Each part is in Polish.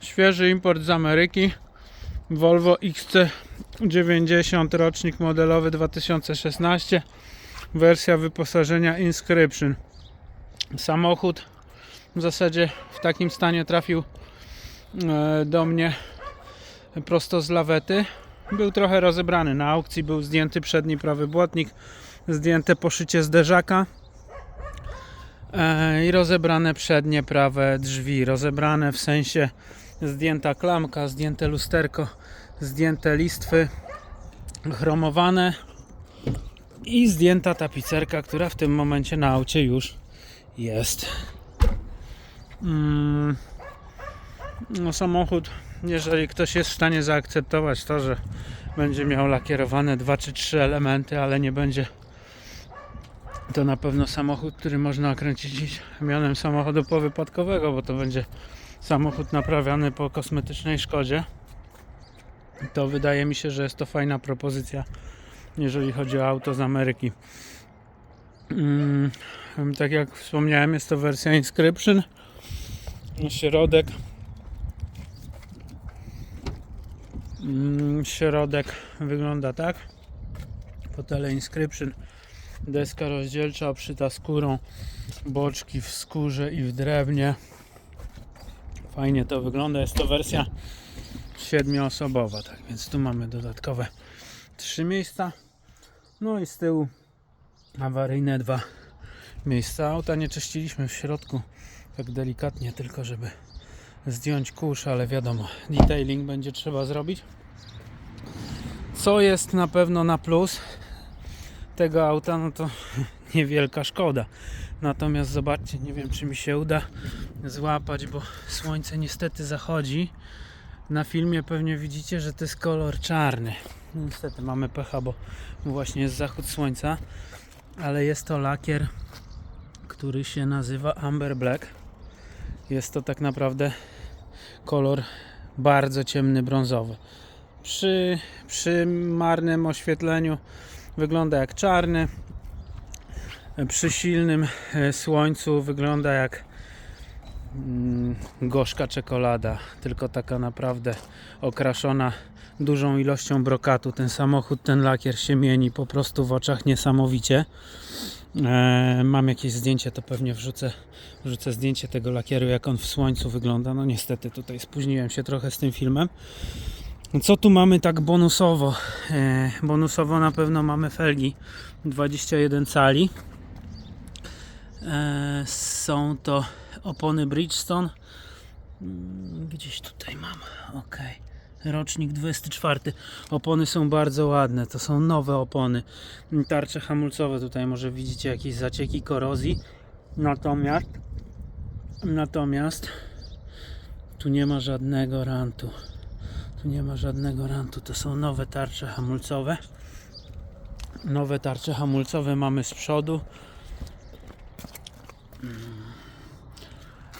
Świeży import z Ameryki. Volvo XC90 rocznik modelowy 2016. Wersja wyposażenia Inscription. Samochód w zasadzie w takim stanie trafił e, do mnie prosto z lawety. Był trochę rozebrany. Na aukcji był zdjęty przedni prawy błotnik, zdjęte poszycie zderzaka e, i rozebrane przednie prawe drzwi. Rozebrane w sensie zdjęta klamka, zdjęte lusterko, zdjęte listwy chromowane i zdjęta tapicerka, która w tym momencie na aucie już jest. Mm, no samochód, jeżeli ktoś jest w stanie zaakceptować to, że będzie miał lakierowane dwa czy trzy elementy, ale nie będzie to na pewno samochód, który można okręcić mianem samochodu powypadkowego, bo to będzie samochód naprawiany po kosmetycznej szkodzie. To wydaje mi się, że jest to fajna propozycja, jeżeli chodzi o auto z Ameryki. Mm, tak jak wspomniałem, jest to wersja Inscription. Środek. Mm, Środek wygląda tak. Fotele Inscription. Deska rozdzielcza obszyta skórą. Boczki w skórze i w drewnie. Fajnie to wygląda. Jest to wersja siedmioosobowa, tak więc tu mamy dodatkowe trzy miejsca. No i z tyłu awaryjne dwa miejsca. Auta nie czyściliśmy w środku tak delikatnie, tylko żeby zdjąć kurz, ale wiadomo, detailing będzie trzeba zrobić. Co jest na pewno na plus tego auta, no to niewielka szkoda. Natomiast zobaczcie, nie wiem czy mi się uda złapać, bo słońce niestety zachodzi. Na filmie pewnie widzicie, że to jest kolor czarny. Niestety mamy pecha, bo właśnie jest zachód słońca, ale jest to lakier, który się nazywa Amber Black. Jest to tak naprawdę kolor bardzo ciemny brązowy. Przy, przy marnym oświetleniu wygląda jak czarny. Przy silnym e, słońcu wygląda jak gorzka czekolada, tylko taka naprawdę okraszona dużą ilością brokatu. Ten samochód, ten lakier się mieni po prostu w oczach niesamowicie. E, mam jakieś zdjęcie, to pewnie wrzucę, wrzucę zdjęcie tego lakieru, jak on w słońcu wygląda. No niestety tutaj spóźniłem się trochę z tym filmem. Co tu mamy tak bonusowo? E, bonusowo na pewno mamy felgi 21 cali. E, są to opony Bridgestone. Mm, Gdzieś tutaj mam. Ok. Rocznik 24. Opony są bardzo ładne. To są nowe opony. Tarcze hamulcowe. Tutaj może widzicie jakieś zacieki korozji. Natomiast natomiast tu nie ma żadnego rantu. Tu nie ma żadnego rantu. To są nowe tarcze hamulcowe. Nowe tarcze hamulcowe mamy z przodu.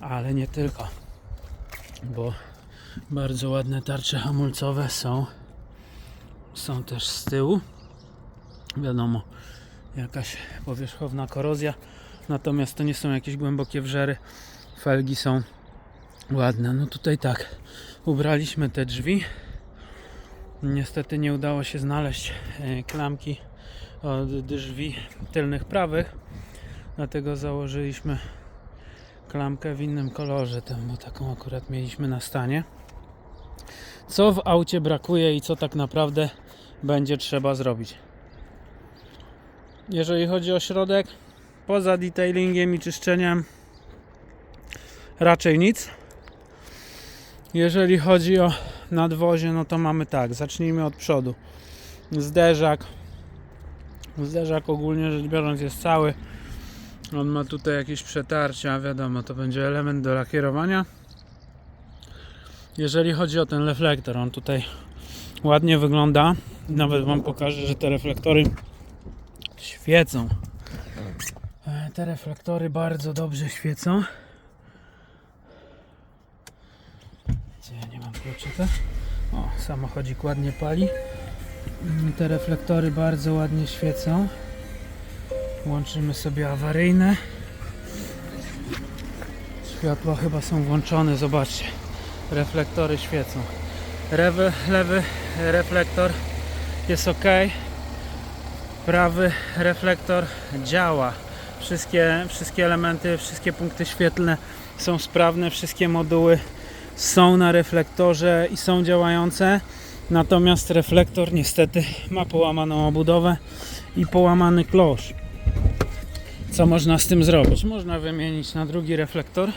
Ale nie tylko, bo bardzo ładne tarcze hamulcowe są są też z tyłu. Wiadomo, jakaś powierzchowna korozja, natomiast to nie są jakieś głębokie wrzery. Felgi są ładne. No tutaj tak, ubraliśmy te drzwi. Niestety nie udało się znaleźć e, klamki od drzwi tylnych prawych, dlatego założyliśmy klamkę w innym kolorze, bo taką akurat mieliśmy na stanie. Co w aucie brakuje i co tak naprawdę będzie trzeba zrobić? Jeżeli chodzi o środek, poza detailingiem i czyszczeniem, raczej nic. Jeżeli chodzi o nadwozie, no to mamy tak, zacznijmy od przodu. Zderzak. Zderzak ogólnie rzecz biorąc jest cały. On ma tutaj jakieś przetarcia, wiadomo, to będzie element do lakierowania. Jeżeli chodzi o ten reflektor, on tutaj ładnie wygląda. Nawet Wam pokażę, że te reflektory świecą. E, Te reflektory bardzo dobrze świecą. Gdzie ja nie mam kluczyka? O, samochodzik ładnie pali. Mm, Te reflektory bardzo ładnie świecą. Łączymy sobie awaryjne. Światła chyba są włączone, zobaczcie. reflektory świecą. Lewy, lewy reflektor jest ok. Prawy reflektor działa. Wszystkie, wszystkie elementy, wszystkie punkty świetlne są sprawne, wszystkie moduły są na reflektorze i są działające. Natomiast reflektor niestety ma połamaną obudowę i połamany klosz. Co można z tym zrobić? Można wymienić na drugi reflektor,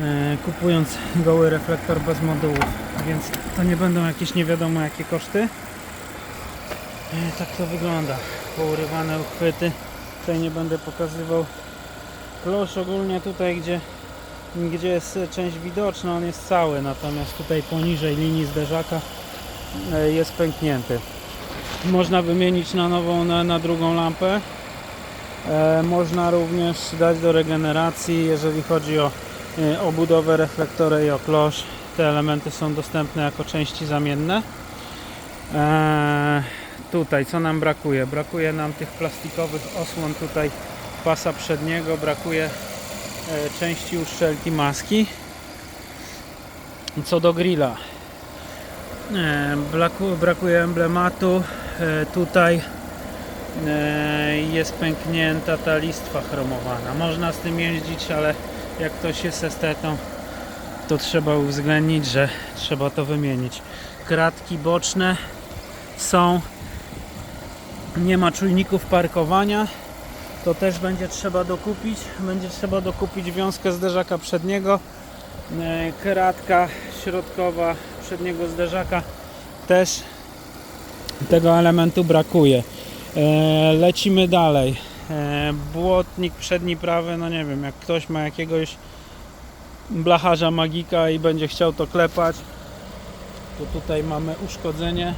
e, kupując goły reflektor bez modułów, więc to nie będą jakieś nie wiadomo jakie koszty. E, tak to wygląda. Pourywane uchwyty. Tutaj nie będę pokazywał. Klosz ogólnie tutaj, gdzie, gdzie jest część widoczna, on jest cały, natomiast tutaj poniżej linii zderzaka e, jest pęknięty. Można wymienić na nową, na, na drugą lampę. E, można również dać do regeneracji, jeżeli chodzi o e, obudowę reflektora i o klosz. Te elementy są dostępne jako części zamienne. E, tutaj co nam brakuje? Brakuje nam tych plastikowych osłon tutaj pasa przedniego, brakuje części uszczelki maski. Co do grilla, braku- brakuje emblematu. Tutaj jest pęknięta ta listwa chromowana. Można z tym jeździć, ale jak ktoś jest estetą, to trzeba uwzględnić, że trzeba to wymienić. Kratki boczne są. Nie ma czujników parkowania. To też będzie trzeba dokupić. Będzie trzeba dokupić wiązkę zderzaka przedniego. E, Kratka środkowa przedniego zderzaka też tego elementu brakuje. E, lecimy dalej. E, błotnik przedni prawy, no nie wiem, jak ktoś ma jakiegoś blacharza magika i będzie chciał to klepać, to tutaj mamy uszkodzenie.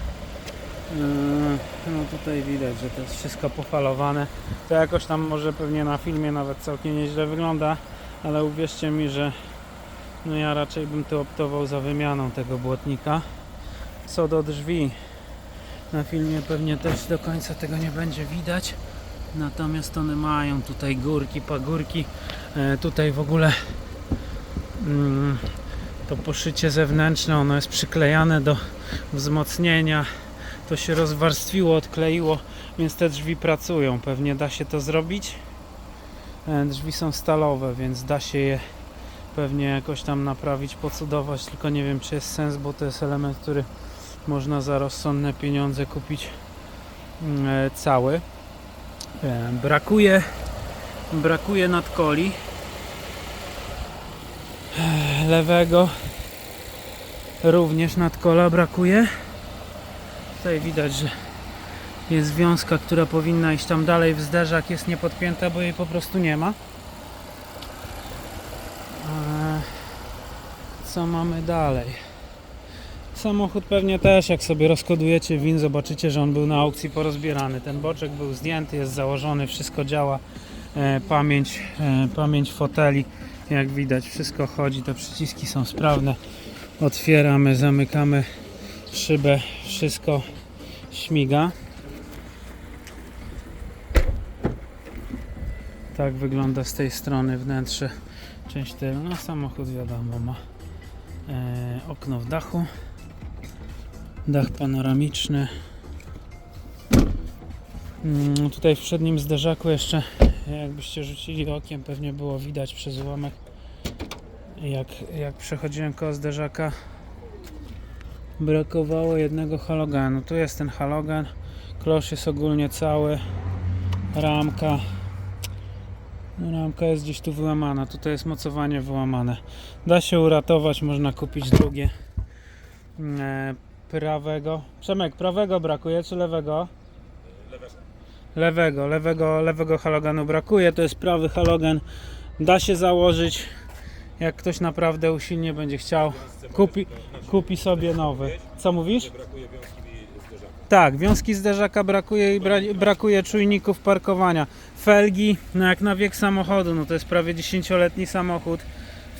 Yy, No tutaj widać, że to jest wszystko pofalowane. To jakoś tam może pewnie na filmie nawet całkiem nieźle wygląda, ale uwierzcie mi, że no ja raczej bym tu optował za wymianą tego błotnika. Co do drzwi, na filmie pewnie też do końca tego nie będzie widać. Natomiast one mają tutaj górki, pagórki. E, tutaj w ogóle mm, to poszycie zewnętrzne, ono jest przyklejane do wzmocnienia. To się rozwarstwiło, odkleiło, więc te drzwi pracują. Pewnie da się to zrobić. E, drzwi są stalowe, więc da się je pewnie jakoś tam naprawić, pocudować, tylko nie wiem czy jest sens, bo to jest element, który można za rozsądne pieniądze kupić mm, e, cały. E, Brakuje brakuje nadkoli. E, lewego również nadkola brakuje. Tutaj widać, że jest wiązka, która powinna iść tam dalej. W zderzak jest niepodpięta, bo jej po prostu nie ma. Co mamy dalej Samochód pewnie też, jak sobie rozkodujecie win, zobaczycie, że on był na aukcji porozbierany. Ten boczek był zdjęty, jest założony, wszystko działa. E, pamięć, e, pamięć foteli, jak widać, wszystko chodzi, te przyciski są sprawne. Otwieramy, zamykamy szybę, wszystko śmiga. Tak wygląda z tej strony wnętrze, część tyłu. No samochód wiadomo ma e, okno w dachu dach panoramiczny. Mm, Tutaj w przednim zderzaku jeszcze, jakbyście rzucili okiem, pewnie było widać przez ułamek, jak, jak przechodziłem koło zderzaka, brakowało jednego halogenu. Tu jest ten halogen, klosz jest ogólnie cały, ramka, no, ramka jest gdzieś tu wyłamana, tutaj jest mocowanie wyłamane. Da się uratować, można kupić drugie. Prawego. Przemek, prawego brakuje czy lewego? Lewego, lewego, lewego halogenu brakuje. To jest prawy halogen. Da się założyć. Jak ktoś naprawdę usilnie będzie chciał, kupi, kupi sobie nowy. Co mówisz? Tak, wiązki zderzaka brakuje i bra brakuje czujników parkowania. Felgi, no jak na wiek samochodu, no to jest prawie 10-letni samochód.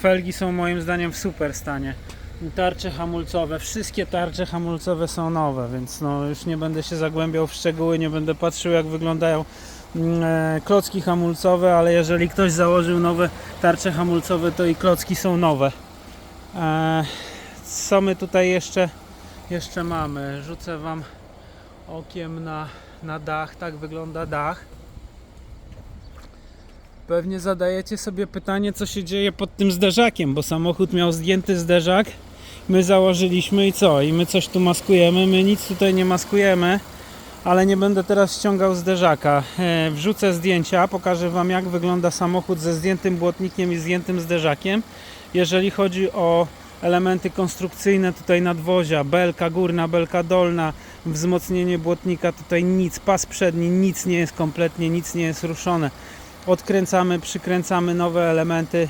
Felgi są moim zdaniem w super stanie tarcze hamulcowe, wszystkie tarcze hamulcowe są nowe, więc no już nie będę się zagłębiał w szczegóły, nie będę patrzył jak wyglądają mm, e, klocki hamulcowe, ale jeżeli ktoś założył nowe tarcze hamulcowe, to i klocki są nowe. E, co my tutaj jeszcze, jeszcze mamy? Rzucę Wam okiem na, na dach. Tak wygląda dach. Pewnie zadajecie sobie pytanie, co się dzieje pod tym zderzakiem, bo samochód miał zdjęty zderzak. My założyliśmy i co? I my coś tu maskujemy. My nic tutaj nie maskujemy, ale nie będę teraz ściągał zderzaka. E, wrzucę zdjęcia, pokażę Wam, jak wygląda samochód ze zdjętym błotnikiem i zdjętym zderzakiem. Jeżeli chodzi o elementy konstrukcyjne tutaj nadwozia, belka górna, belka dolna, wzmocnienie błotnika, tutaj nic, pas przedni, nic nie jest kompletnie, nic nie jest ruszone. Odkręcamy, przykręcamy nowe elementy,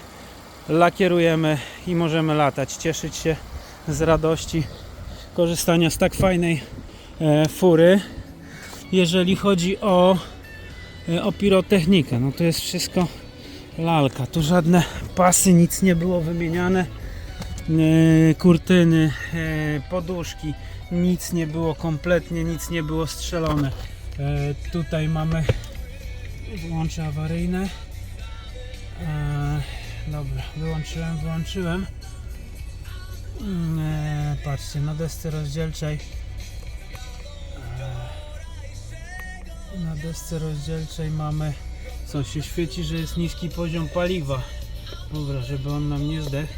lakierujemy i możemy latać, cieszyć się z radości korzystania z tak fajnej e, fury. Jeżeli chodzi o, e, o pirotechnikę, no to jest wszystko lalka. Tu żadne pasy, nic nie było wymieniane. E, kurtyny, poduszki, nic nie było kompletnie, nic nie było strzelone. Tutaj mamy włącze awaryjne. Dobra, wyłączyłem, wyłączyłem. Mm, E, patrzcie, na desce rozdzielczej. E, na desce rozdzielczej mamy. Co się świeci, że jest niski poziom paliwa. Dobra, żeby on nam nie zdechł.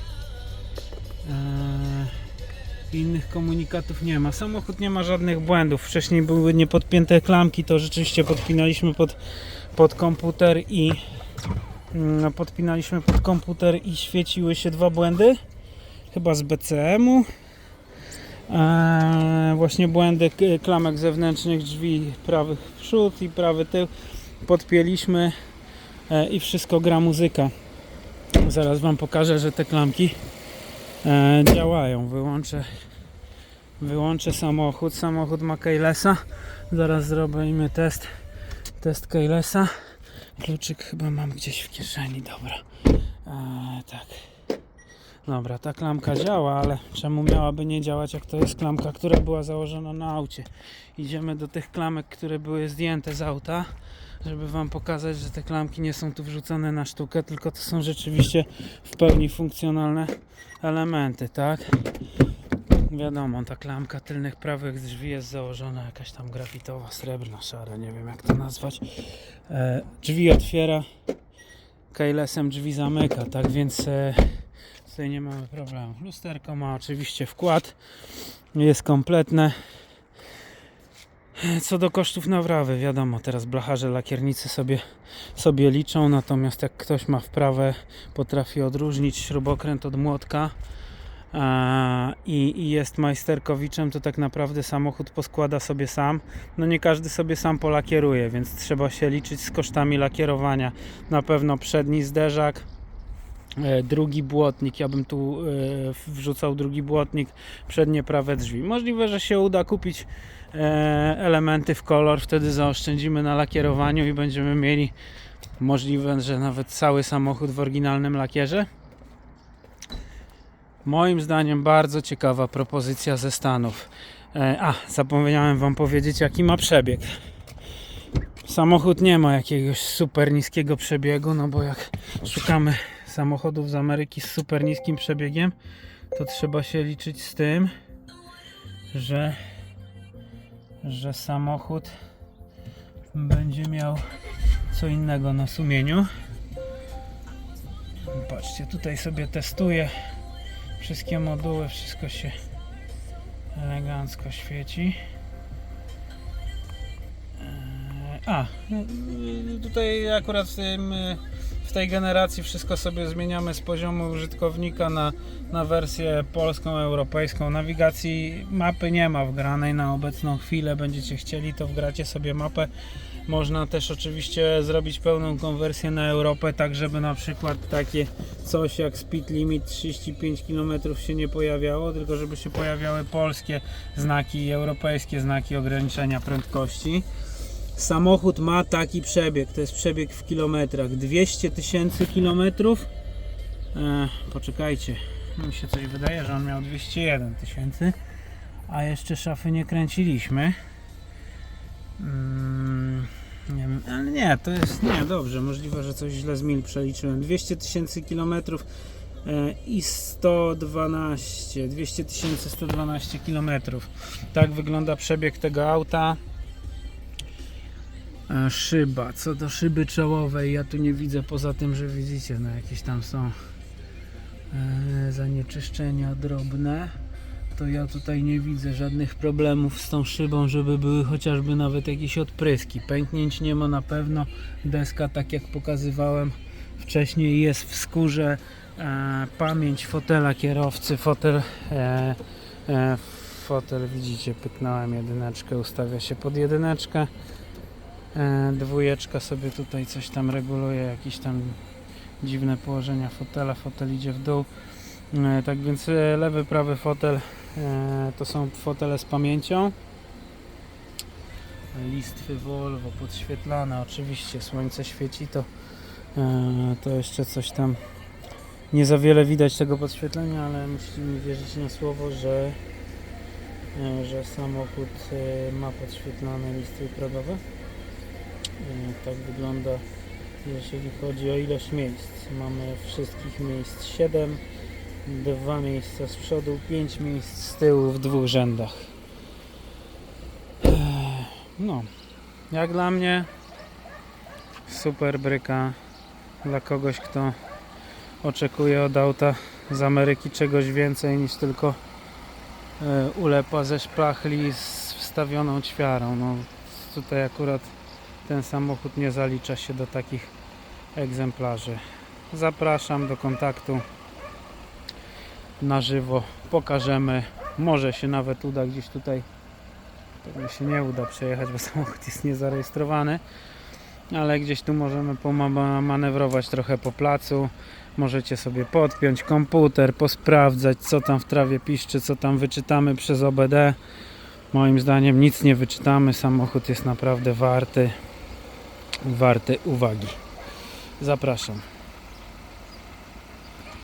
Eee, innych komunikatów nie ma. Samochód nie ma żadnych błędów. Wcześniej były niepodpięte klamki, to rzeczywiście podpinaliśmy pod, pod komputer i mm, podpinaliśmy pod komputer i świeciły się dwa błędy. Chyba z BCM-u. Eee, właśnie błędy klamek zewnętrznych drzwi prawych przód i prawy tył. Podpięliśmy e, i wszystko gra muzyka. Zaraz Wam pokażę, że te klamki e, działają. Wyłączę, wyłączę samochód. Samochód ma keylessa. Zaraz zrobimy test, test keylessa. Kluczyk chyba mam gdzieś w kieszeni. Dobra. E, tak. Dobra, ta klamka działa, ale czemu miałaby nie działać, jak to jest klamka, która była założona na aucie? Idziemy do tych klamek, które były zdjęte z auta, żeby Wam pokazać, że te klamki nie są tu wrzucone na sztukę, tylko to są rzeczywiście w pełni funkcjonalne elementy, tak? Wiadomo, ta klamka tylnych prawych drzwi jest założona jakaś tam grafitowa, srebrna, szara, nie wiem jak to nazwać. E, drzwi otwiera, keylessem drzwi zamyka, tak więc e, tutaj nie mamy problemu. Lusterko ma oczywiście wkład, jest kompletne. Co do kosztów naprawy, wiadomo, teraz blacharze lakiernicy sobie, sobie liczą, natomiast jak ktoś ma wprawę, potrafi odróżnić śrubokręt od młotka a, i, i jest majsterkowiczem, to tak naprawdę samochód poskłada sobie sam. No nie każdy sobie sam polakieruje, więc trzeba się liczyć z kosztami lakierowania. Na pewno przedni zderzak, drugi błotnik, ja bym tu e, wrzucał drugi błotnik, przednie prawe drzwi. Możliwe, że się uda kupić e, elementy w kolor, wtedy zaoszczędzimy na lakierowaniu i będziemy mieli możliwe, że nawet cały samochód w oryginalnym lakierze. Moim zdaniem bardzo ciekawa propozycja ze Stanów. E, a, zapomniałem Wam powiedzieć, jaki ma przebieg. Samochód nie ma jakiegoś super niskiego przebiegu, no bo jak szukamy samochodów z Ameryki z super niskim przebiegiem, to trzeba się liczyć z tym, że, że samochód będzie miał co innego na sumieniu. Patrzcie, tutaj sobie testuję wszystkie moduły, wszystko się elegancko świeci. Eee, A, y, tutaj akurat w, tym, y, w tej generacji wszystko sobie zmieniamy z poziomu użytkownika na, na wersję polską, europejską. Nawigacji mapy nie ma wgranej na obecną chwilę. Będziecie chcieli, to wgracie sobie mapę. Można też oczywiście zrobić pełną konwersję na Europę, tak żeby na przykład takie coś jak speed limit 35 km się nie pojawiało, tylko żeby się pojawiały polskie znaki, europejskie znaki ograniczenia prędkości. Samochód ma taki przebieg, to jest przebieg w kilometrach, 200 tysięcy kilometrów. E, poczekajcie, mi się coś wydaje, że on miał 201 tysięcy, a jeszcze szafy nie kręciliśmy. Mm, nie wiem, ale nie, to jest, nie, dobrze, możliwe, że coś źle z mil przeliczyłem. 200 tysięcy kilometrów e, i 112, 200 112 km. Tak wygląda przebieg tego auta. Szyba, co do szyby czołowej, ja tu nie widzę poza tym, że widzicie, no jakieś tam są e, zanieczyszczenia drobne. To ja tutaj nie widzę żadnych problemów z tą szybą, żeby były chociażby nawet jakieś odpryski. Pęknięć nie ma na pewno. Deska, tak jak pokazywałem wcześniej, jest w skórze. E, pamięć fotela kierowcy, fotel, e, e, fotel widzicie, pyknąłem jedyneczkę, ustawia się pod jedyneczkę. E, dwójeczka sobie tutaj coś tam reguluje, jakieś tam dziwne położenia fotela, fotel idzie w dół. E, tak więc e, lewy, prawy fotel to są fotele z pamięcią. Listwy Volvo podświetlane, oczywiście słońce świeci, to, to jeszcze coś tam nie za wiele widać tego podświetlenia, ale musicie mi wierzyć na słowo, że, że samochód ma podświetlane listwy progowe. E, Tak wygląda jeżeli chodzi o ilość miejsc. Mamy wszystkich miejsc 7, dwa miejsca z przodu, 5 miejsc z tyłu w dwóch rzędach. No, jak dla mnie super bryka dla kogoś, kto oczekuje od auta z Ameryki czegoś więcej niż tylko e, ulepa ze szpachli z wstawioną ćwiarą. No, tutaj akurat ten samochód nie zalicza się do takich egzemplarzy. Zapraszam do kontaktu na żywo. Pokażemy. Może się nawet uda gdzieś tutaj. Pewnie się nie uda przejechać, bo samochód jest niezarejestrowany. Ale gdzieś tu możemy pomanewrować trochę po placu. Możecie sobie podpiąć komputer, posprawdzać co tam w trawie piszczy, co tam wyczytamy przez OBD. Moim zdaniem nic nie wyczytamy. Samochód jest naprawdę warty warty uwagi. Zapraszam.